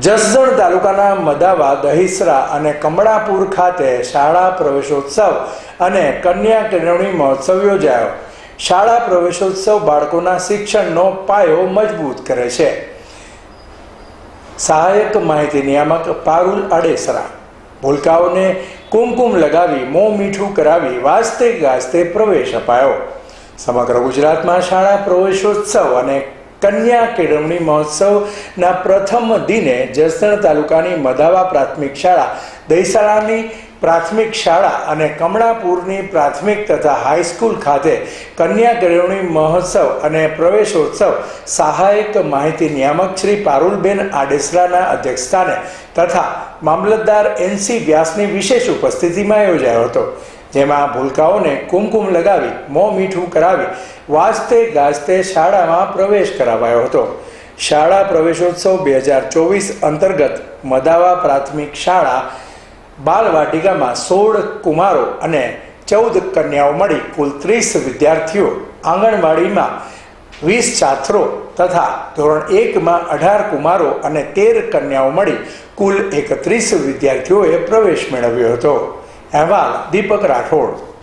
જસદણ તાલુકાના મદાવા, દહીસરા અને કમળાપુર ખાતે શાળા પ્રવેશોત્સવ અને કન્યા કેળવણી મહોત્સવ યોજાયો. શાળા પ્રવેશોત્સવ બાળકોના શિક્ષણનો પાયો મજબૂત કરે છે. સહાયક માહિતી નિયામક પારુલ અડેસરા ભૂલકાઓને કુમકુમ લગાવી મોં મીઠું કરાવી વાસ્તે ગાજતે પ્રવેશ અપાયો. સમગ્ર ગુજરાતમાં શાળા પ્રવેશોત્સવ અને કન્યા કેળવણી મહોત્સવના પ્રથમ દિને જસદણ તાલુકાની મદાવા પ્રાથમિક શાળા દહીસાળાની પ્રાથમિક શાળા અને કમળાપુરની પ્રાથમિક તથા હાઈસ્કૂલ ખાતે કન્યા કેળવણી મહોત્સવ અને પ્રવેશોત્સવ સહાયક માહિતી નિયામક શ્રી પારુલબેન આડેસરાના અધ્યક્ષસ્થાને તથા મામલતદાર એનસી વ્યાસની વિશેષ ઉપસ્થિતિમાં યોજાયો હતો. જેમાં ભૂલકાઓને કુમકુમ લગાવી, મોં મીઠું કરાવી, વાજતે ગાજતે શાળામાં પ્રવેશ કરાવાયો હતો. શાળા પ્રવેશોત્સવ બે હજાર ચોવીસ અંતર્ગત મદાવા પ્રાથમિક શાળા, બાલવાટિકામાં સોળ કુમારો અને ચૌદ કન્યાઓ મળી. કુલ ત્રીસ વિદ્યાર્થીઓ આંગણવાડીમાં વીસ છાત્રો તથા ધોરણ એકમાં અઢાર કુમારો અને તેર કન્યાઓ મળી. કુલ એકત્રીસ વિદ્યાર્થીઓએ પ્રવેશ મેળવ્યો હતો. અહેવાલ દીપક રાઠોડ